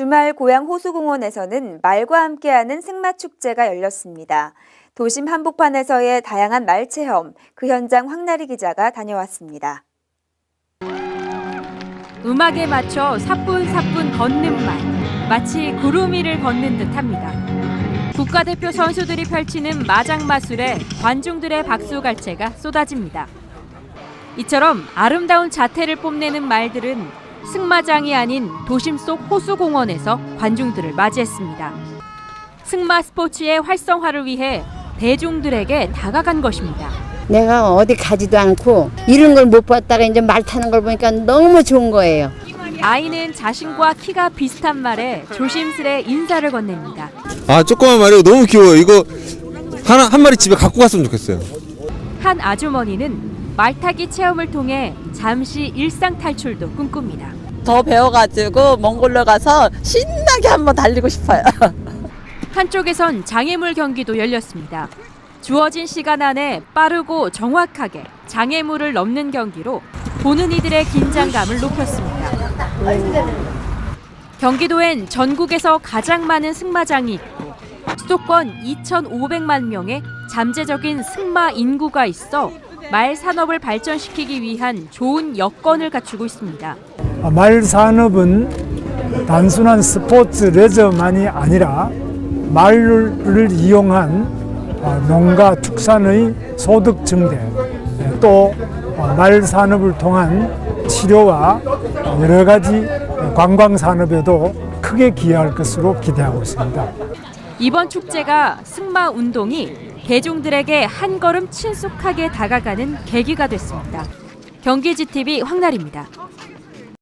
주말 고양 호수공원에서는 말과 함께하는 승마 축제가 열렸습니다. 도심 한복판에서의 다양한 말 체험, 그 현장 황나리 기자가 다녀왔습니다. 음악에 맞춰 사뿐사뿐 걷는 말, 마치 구름 위를 걷는 듯합니다. 국가대표 선수들이 펼치는 마장 마술에 관중들의 박수갈채가 쏟아집니다. 이처럼 아름다운 자태를 뽐내는 말들은 승마장이 아닌 도심 속 호수공원에서 관중들을 맞이했습니다. 승마 스포츠의 활성화를 위해 대중들에게 다가간 것입니다. 내가 어디 가지도 않고 이런 걸 못 봤다가 이제 말 타는 걸 보니까 너무 좋은 거예요. 아이는 자신과 키가 비슷한 말에 조심스레 인사를 건넵니다. 아 조그만 말이고 너무 귀여워요. 이거 하나 한 마리 집에 갖고 갔으면 좋겠어요. 한 아주머니는 말타기 체험을 통해 잠시 일상 탈출도 꿈꿉니다. 더 배워가지고 몽골로 가서 신나게 한번 달리고 싶어요. 한쪽에선 장애물 경기도 열렸습니다. 주어진 시간 안에 빠르고 정확하게 장애물을 넘는 경기로 보는 이들의 긴장감을 높였습니다. 경기도엔 전국에서 가장 많은 승마장이 있고 수도권 2,500만 명의 잠재적인 승마 인구가 있어 말 산업을 발전시키기 위한 좋은 여건을 갖추고 있습니다. 말 산업은 단순한 스포츠 레저만이 아니라 말을 이용한 어, 농가 축산의 소득 증대 또 말 산업을 통한 치료와 여러 가지 관광 산업에도 크게 기여할 것으로 기대하고 있습니다. 이번 축제가 승마 운동이 대중들에게 한 걸음 친숙하게 다가가는 계기가 됐습니다. 경기 GTV 황날입니다.